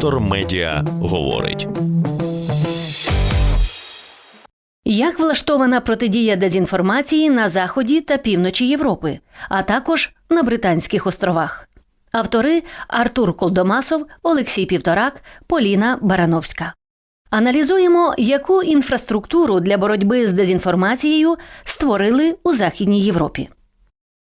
Детектор медіа говорить. Як влаштована протидія дезінформації на заході та півночі Європи, а також на Британських островах? Автори Артур Колдомасов, Олексій Півторак, Поліна Барановська. Аналізуємо, яку інфраструктуру для боротьби з дезінформацією створили у Західній Європі.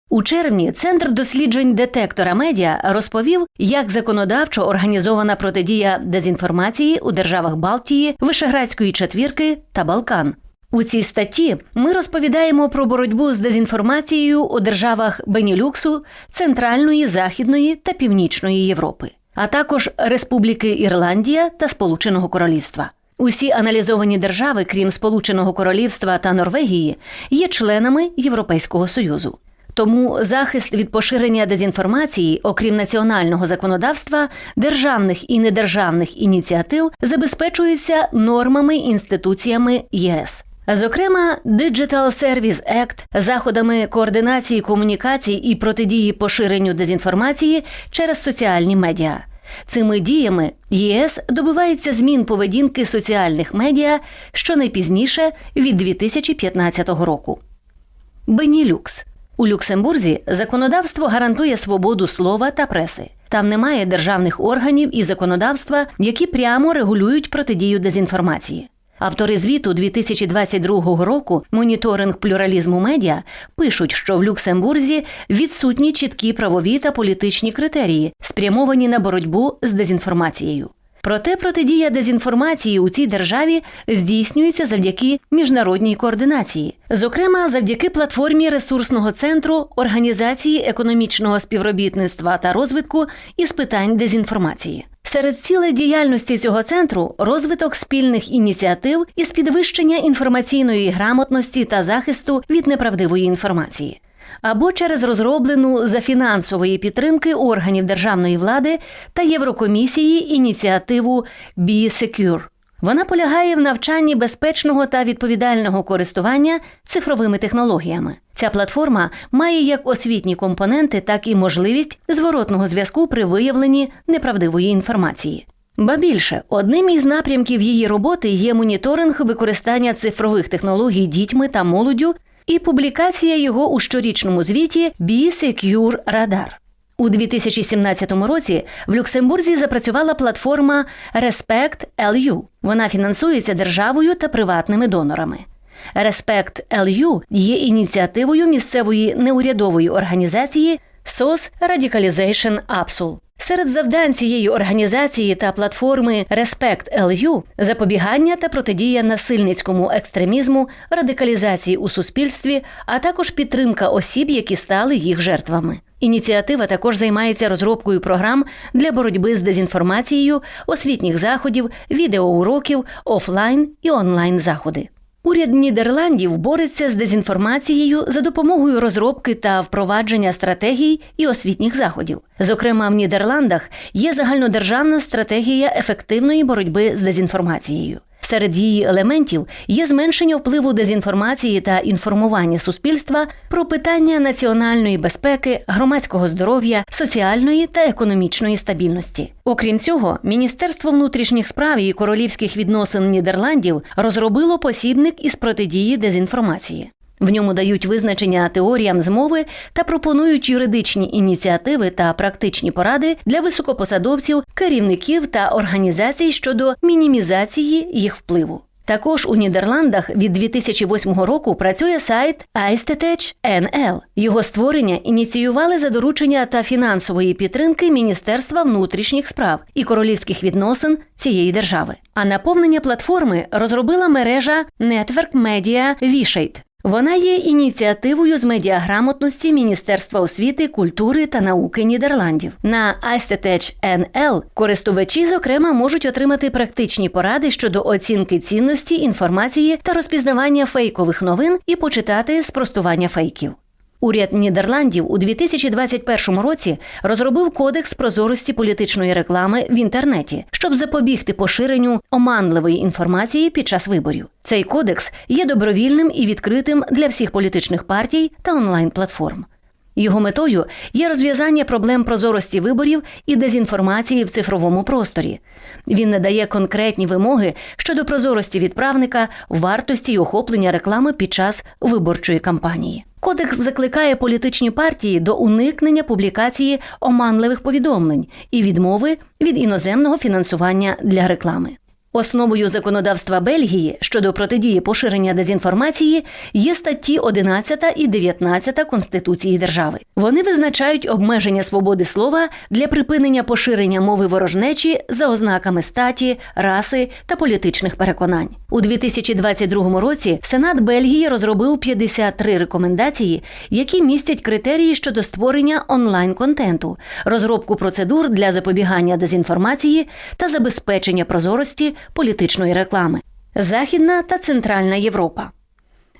У червні Центр досліджень детектора медіа розповів, як законодавчо організована протидія дезінформації у державах Балтії, Вишеградської четвірки та Балкан. У цій статті ми розповідаємо про боротьбу з дезінформацією у державах Бенілюксу, Центральної, Західної та Північної Європи, а також Республіки Ірландія та Сполученого Королівства. Усі аналізовані держави, крім Сполученого Королівства та Норвегії, є членами Європейського Союзу. Тому захист від поширення дезінформації, окрім національного законодавства, державних і недержавних ініціатив забезпечується нормами інституціями ЄС. Зокрема, Digital Service Act, заходами координації комунікацій і протидії поширенню дезінформації через соціальні медіа. Цими діями ЄС добивається змін поведінки соціальних медіа щонайпізніше від 2015 року. Бенілюкс у Люксембурзі законодавство гарантує свободу слова та преси. Там немає державних органів і законодавства, які прямо регулюють протидію дезінформації. Автори звіту 2022 року Моніторинг плюралізму медіа пишуть, що в Люксембурзі відсутні чіткі правові та політичні критерії, спрямовані на боротьбу з дезінформацією. Проте протидія дезінформації у цій державі здійснюється завдяки міжнародній координації, зокрема завдяки платформі ресурсного центру Організації економічного співробітництва та розвитку із питань дезінформації. Серед цілей діяльності цього центру розвиток спільних ініціатив із підвищення інформаційної грамотності та захисту від неправдивої інформації. Або через розроблену за фінансової підтримки органів державної влади та Єврокомісії ініціативу Be. Вона полягає в навчанні безпечного та відповідального користування цифровими технологіями. Ця платформа має як освітні компоненти, так і можливість зворотного зв'язку при виявленні неправдивої інформації. Ба більше, одним із напрямків її роботи є моніторинг використання цифрових технологій дітьми та молоддю і публікація його у щорічному звіті Be Secure Radar. У 2017 році в Люксембурзі запрацювала платформа Respect LU. Вона фінансується державою та приватними донорами. Respect LU є ініціативою місцевої неурядової організації SOS Radicalization APSUL. Серед завдань цієї організації та платформи Respect LU запобігання та протидія насильницькому екстремізму, радикалізації у суспільстві, а також підтримка осіб, які стали їх жертвами. Ініціатива також займається розробкою програм для боротьби з дезінформацією, освітніх заходів, відеоуроків, офлайн і онлайн заходи. Уряд Нідерландів бореться з дезінформацією за допомогою розробки та впровадження стратегій і освітніх заходів. Зокрема, в Нідерландах є загальнодержавна стратегія ефективної боротьби з дезінформацією. Серед її елементів є зменшення впливу дезінформації та інформування суспільства про питання національної безпеки, громадського здоров'я, соціальної та економічної стабільності. Окрім цього, Міністерство внутрішніх справ і королівських відносин Нідерландів розробило посібник із протидії дезінформації. В ньому дають визначення теоріям змови та пропонують юридичні ініціативи та практичні поради для високопосадовців, керівників та організацій щодо мінімізації їх впливу. Також у Нідерландах від 2008 року працює сайт Aistetech NL. Його створення ініціювали за доручення та фінансової підтримки Міністерства внутрішніх справ і королівських відносин цієї держави. А наповнення платформи розробила мережа Network Media Vishate. Вона є ініціативою з медіаграмотності Міністерства освіти, культури та науки Нідерландів. На Aistetech NL користувачі, зокрема, можуть отримати практичні поради щодо оцінки цінності інформації та розпізнавання фейкових новин і почитати спростування фейків. Уряд Нідерландів у 2021 році розробив кодекс прозорості політичної реклами в інтернеті, щоб запобігти поширенню оманливої інформації під час виборів. Цей кодекс є добровільним і відкритим для всіх політичних партій та онлайн-платформ. Його метою є розв'язання проблем прозорості виборів і дезінформації в цифровому просторі. Він надає конкретні вимоги щодо прозорості відправника, вартості й охоплення реклами під час виборчої кампанії. Кодекс закликає політичні партії до уникнення публікації оманливих повідомлень і відмови від іноземного фінансування для реклами. Основою законодавства Бельгії щодо протидії поширення дезінформації є статті 11 і 19 Конституції держави. Вони визначають обмеження свободи слова для припинення поширення мови ворожнечі за ознаками статі, раси та політичних переконань. У 2022 році Сенат Бельгії розробив 53 рекомендації, які містять критерії щодо створення онлайн-контенту, розробку процедур для запобігання дезінформації та забезпечення прозорості політичної реклами. Західна та Центральна Європа.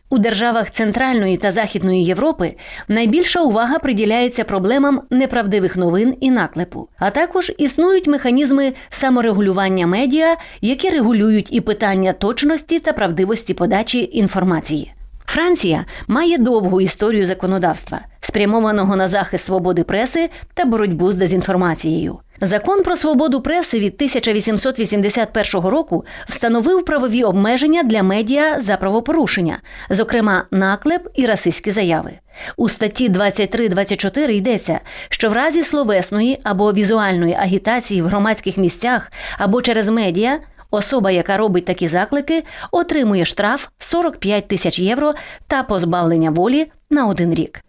У державах Центральної та Західної Європи найбільша увага приділяється проблемам неправдивих новин і наклепу, а також існують механізми саморегулювання медіа, які регулюють і питання точності та правдивості подачі інформації. Франція має довгу історію законодавства, спрямованого на захист свободи преси та боротьбу з дезінформацією. Закон про свободу преси від 1881 року встановив правові обмеження для медіа за правопорушення, зокрема наклеп і расистські заяви. У статті 23-24 йдеться, що в разі словесної або візуальної агітації в громадських місцях або через медіа. Особа, яка робить такі заклики, отримує штраф 45 тисяч євро та позбавлення волі на один рік.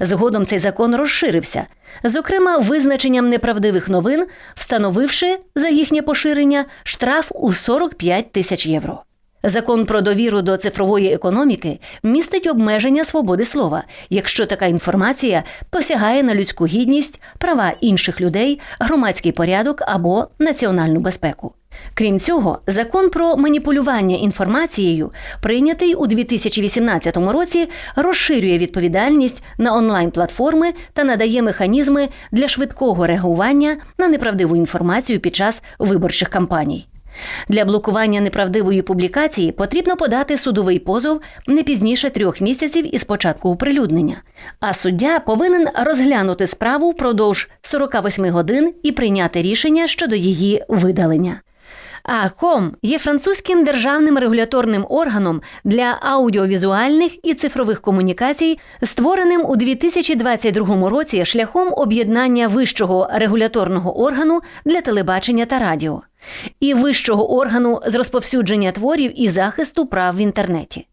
Згодом цей закон розширився, зокрема, визначенням неправдивих новин, встановивши за їхнє поширення штраф у 45 тисяч євро. Закон про довіру до цифрової економіки містить обмеження свободи слова, якщо така інформація посягає на людську гідність, права інших людей, громадський порядок або національну безпеку. Крім цього, закон про маніпулювання інформацією, прийнятий у 2018 році, розширює відповідальність на онлайн-платформи та надає механізми для швидкого реагування на неправдиву інформацію під час виборчих кампаній. Для блокування неправдивої публікації потрібно подати судовий позов не пізніше трьох місяців із початку оприлюднення, а суддя повинен розглянути справу впродовж 48 годин і прийняти рішення щодо її видалення. АКОМ є французьким державним регуляторним органом для аудіовізуальних і цифрових комунікацій, створеним у 2022 році шляхом об'єднання вищого регуляторного органу для телебачення та радіо і вищого органу з розповсюдження творів і захисту прав в інтернеті.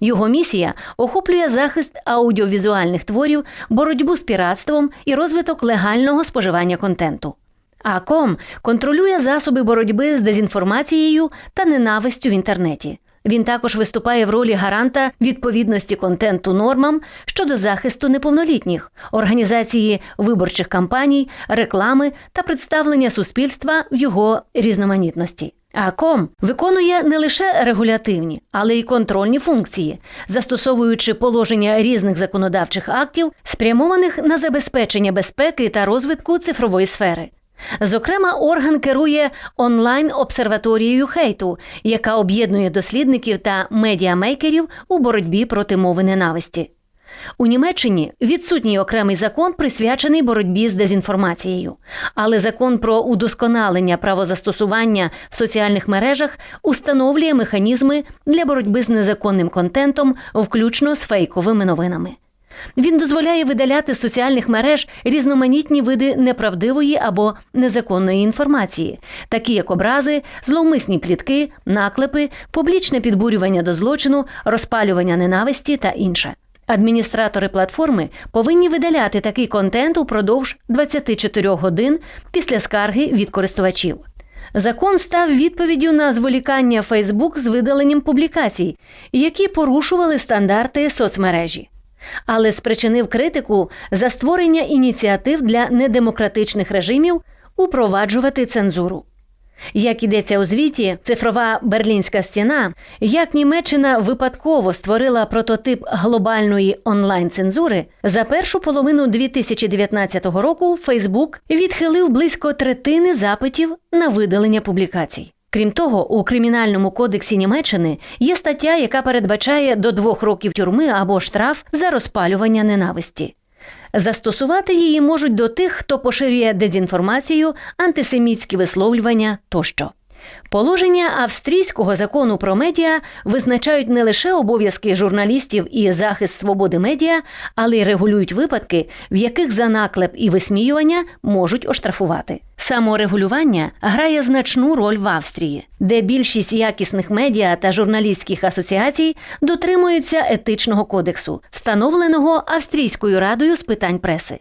Його місія охоплює захист аудіовізуальних творів, боротьбу з піратством і розвиток легального споживання контенту. АКОМ контролює засоби боротьби з дезінформацією та ненавистю в інтернеті. Він також виступає в ролі гаранта відповідності контенту нормам щодо захисту неповнолітніх, організації виборчих кампаній, реклами та представлення суспільства в його різноманітності. АКОМ виконує не лише регулятивні, але й контрольні функції, застосовуючи положення різних законодавчих актів, спрямованих на забезпечення безпеки та розвитку цифрової сфери. Зокрема, орган керує онлайн-обсерваторією хейту, яка об'єднує дослідників та медіамейкерів у боротьбі проти мови ненависті. У Німеччині відсутній окремий закон, присвячений боротьбі з дезінформацією, але закон про удосконалення правозастосування в соціальних мережах установлює механізми для боротьби з незаконним контентом, включно з фейковими новинами. Він дозволяє видаляти з соціальних мереж різноманітні види неправдивої або незаконної інформації, такі як образи, зловмисні плітки, наклепи, публічне підбурювання до злочину, розпалювання ненависті та інше. Адміністратори платформи повинні видаляти такий контент упродовж 24 годин після скарги від користувачів. Закон став відповіддю на зволікання Фейсбук з видаленням публікацій, які порушували стандарти соцмережі але спричинив критику за створення ініціатив для недемократичних режимів упроваджувати цензуру. Як ідеться у звіті, цифрова берлінська стіна, як Німеччина випадково створила прототип глобальної онлайн-цензури, за першу половину 2019 року Фейсбук відхилив близько третини запитів на видалення публікацій. Крім того, у кримінальному кодексі Німеччини є стаття, яка передбачає до двох років тюрми або штраф за розпалювання ненависті. Застосувати її можуть до тих, хто поширює дезінформацію, антисемітські висловлювання тощо. Положення австрійського закону про медіа визначають не лише обов'язки журналістів і захист свободи медіа, але й регулюють випадки, в яких за наклеп і висміювання можуть оштрафувати. Саморегулювання грає значну роль в Австрії, де більшість якісних медіа та журналістських асоціацій дотримуються етичного кодексу, встановленого Австрійською радою з питань преси.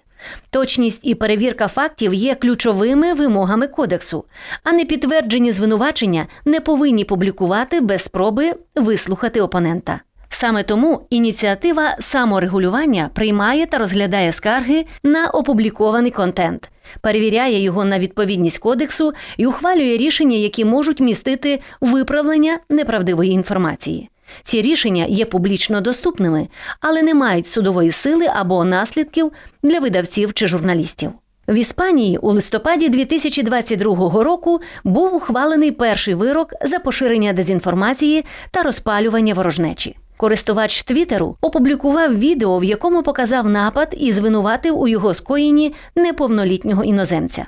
Точність і перевірка фактів є ключовими вимогами кодексу, а не підтверджені звинувачення не повинні публікувати без спроби вислухати опонента. Саме тому ініціатива саморегулювання приймає та розглядає скарги на опублікований контент, перевіряє його на відповідність кодексу і ухвалює рішення, які можуть містити виправлення неправдивої інформації. Ці рішення є публічно доступними, але не мають судової сили або наслідків для видавців чи журналістів. В Іспанії у листопаді 2022 року був ухвалений перший вирок за поширення дезінформації та розпалювання ворожнечі. Користувач Твіттеру опублікував відео, в якому показав напад і звинуватив у його скоєнні неповнолітнього іноземця.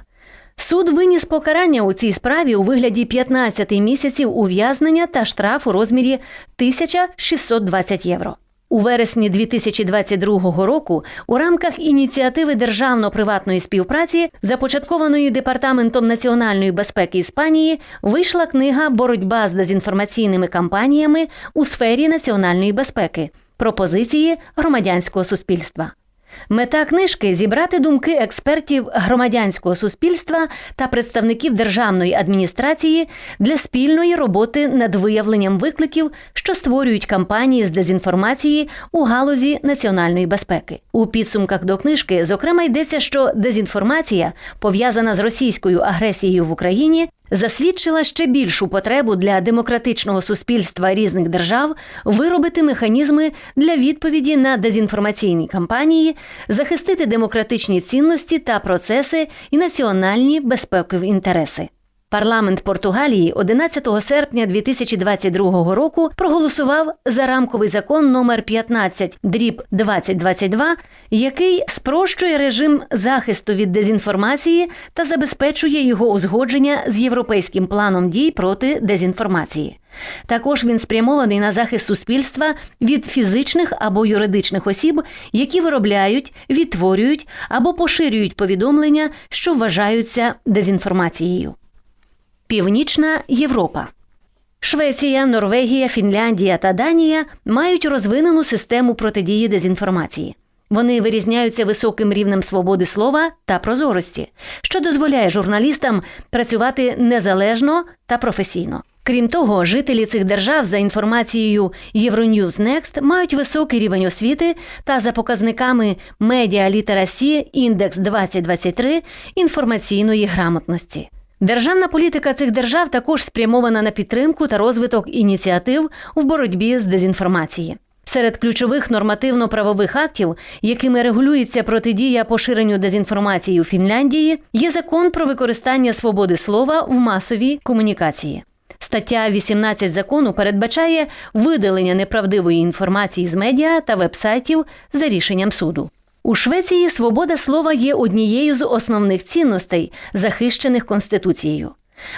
Суд виніс покарання у цій справі у вигляді 15 місяців ув'язнення та штраф у розмірі 1620 євро. У вересні 2022 року у рамках ініціативи державно-приватної співпраці, започаткованої департаментом національної безпеки Іспанії, вийшла книга Боротьба з дезінформаційними кампаніями у сфері національної безпеки пропозиції громадянського суспільства. Мета книжки зібрати думки експертів громадянського суспільства та представників державної адміністрації для спільної роботи над виявленням викликів, що створюють кампанії з дезінформації у галузі національної безпеки. У підсумках до книжки, зокрема, йдеться, що дезінформація, пов'язана з російською агресією в Україні, засвідчила ще більшу потребу для демократичного суспільства різних держав виробити механізми для відповіді на дезінформаційні кампанії, захистити демократичні цінності та процеси і національні безпекові інтереси. Парламент Португалії 11 серпня 2022 року проголосував за рамковий закон номер 15 дріб 2022, який спрощує режим захисту від дезінформації та забезпечує його узгодження з європейським планом дій проти дезінформації. Також він спрямований на захист суспільства від фізичних або юридичних осіб, які виробляють, відтворюють або поширюють повідомлення, що вважаються дезінформацією. Північна Європа. Швеція, Норвегія, Фінляндія та Данія мають розвинену систему протидії дезінформації. Вони вирізняються високим рівнем свободи слова та прозорості, що дозволяє журналістам працювати незалежно та професійно. Крім того, жителі цих держав за інформацією Euronews Next мають високий рівень освіти та за показниками Media Literacy Index 2023 інформаційної грамотності. Державна політика цих держав також спрямована на підтримку та розвиток ініціатив в боротьбі з дезінформації. Серед ключових нормативно-правових актів, якими регулюється протидія поширенню дезінформації у Фінляндії, є закон про використання свободи слова в масовій комунікації. Стаття 18 закону передбачає видалення неправдивої інформації з медіа та вебсайтів за рішенням суду. У Швеції свобода слова є однією з основних цінностей, захищених Конституцією.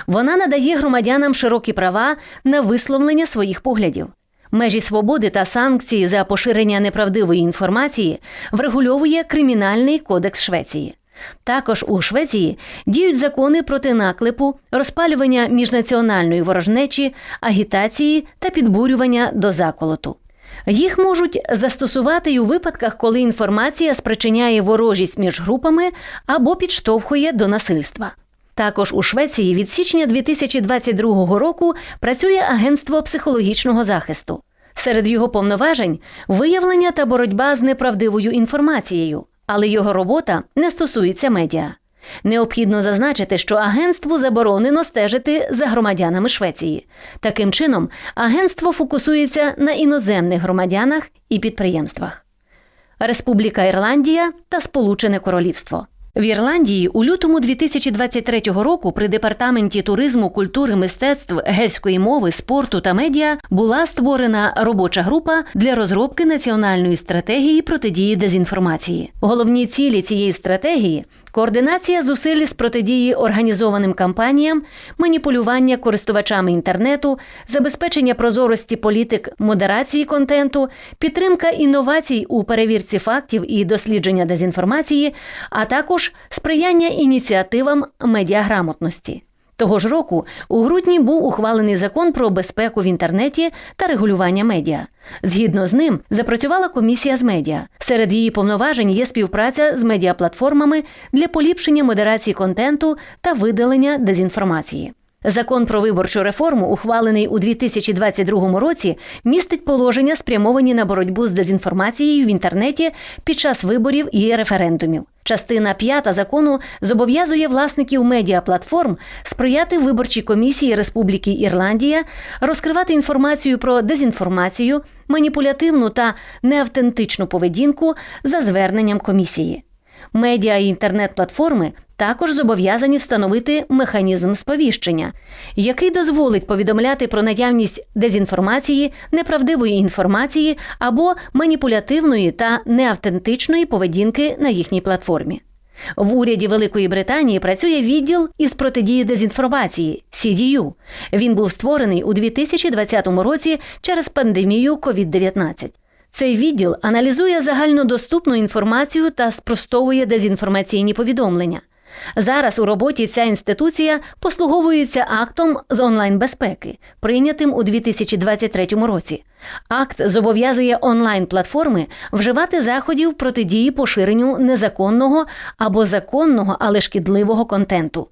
Вона надає громадянам широкі права на висловлення своїх поглядів. Межі свободи та санкції за поширення неправдивої інформації врегульовує Кримінальний кодекс Швеції. Також у Швеції діють закони проти наклепу, розпалювання міжнаціональної ворожнечі, агітації та підбурювання до заколоту. Їх можуть застосувати й у випадках, коли інформація спричиняє ворожість між групами або підштовхує до насильства. Також у Швеції від січня 2022 року працює агентство психологічного захисту. Серед його повноважень виявлення та боротьба з неправдивою інформацією, але його робота не стосується медіа. Необхідно зазначити, що агентству заборонено стежити за громадянами Швеції. Таким чином, агентство фокусується на іноземних громадянах і підприємствах. Республіка Ірландія та Сполучене Королівство. В Ірландії у лютому 2023 року при департаменті туризму, культури, мистецтв, гельської мови, спорту та медіа була створена робоча група для розробки національної стратегії протидії дезінформації. Головні цілі цієї стратегії координація зусиль з протидії організованим кампаніям, маніпулювання користувачами інтернету, забезпечення прозорості політик модерації контенту, підтримка інновацій у перевірці фактів і дослідження дезінформації, а також сприяння ініціативам медіаграмотності. Того ж року у грудні був ухвалений закон про безпеку в інтернеті та регулювання медіа. Згідно з ним запрацювала комісія з медіа. Серед її повноважень є співпраця з медіаплатформами для поліпшення модерації контенту та видалення дезінформації. Закон про виборчу реформу, ухвалений у 2022 році, містить положення, спрямовані на боротьбу з дезінформацією в інтернеті під час виборів і референдумів. Частина п'ята закону зобов'язує власників медіаплатформ сприяти виборчій комісії Республіки Ірландія, розкривати інформацію про дезінформацію, маніпулятивну та неавтентичну поведінку за зверненням комісії. Медіа і інтернет-платформи також зобов'язані встановити механізм сповіщення, який дозволить повідомляти про наявність дезінформації, неправдивої інформації або маніпулятивної та неавтентичної поведінки на їхній платформі. В уряді Великої Британії працює відділ із протидії дезінформації CDU. Він був створений у 2020 році через пандемію COVID-19. Цей відділ аналізує загальнодоступну інформацію та спростовує дезінформаційні повідомлення. Зараз у роботі ця інституція послуговується актом з онлайн-безпеки, прийнятим у 2023 році. Акт зобов'язує онлайн-платформи вживати заходів протидії поширенню незаконного або законного, але шкідливого контенту.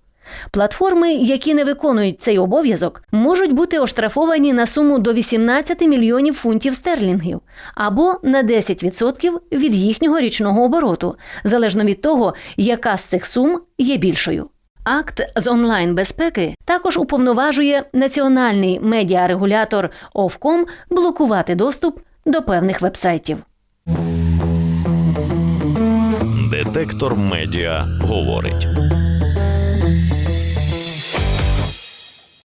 Платформи, які не виконують цей обов'язок, можуть бути оштрафовані на суму до 18 мільйонів фунтів стерлінгів або на 10% від їхнього річного обороту, залежно від того, яка з цих сум є більшою. Акт з онлайн безпеки також уповноважує національний медіарегулятор Овком блокувати доступ до певних вебсайтів. Детектор медіа говорить.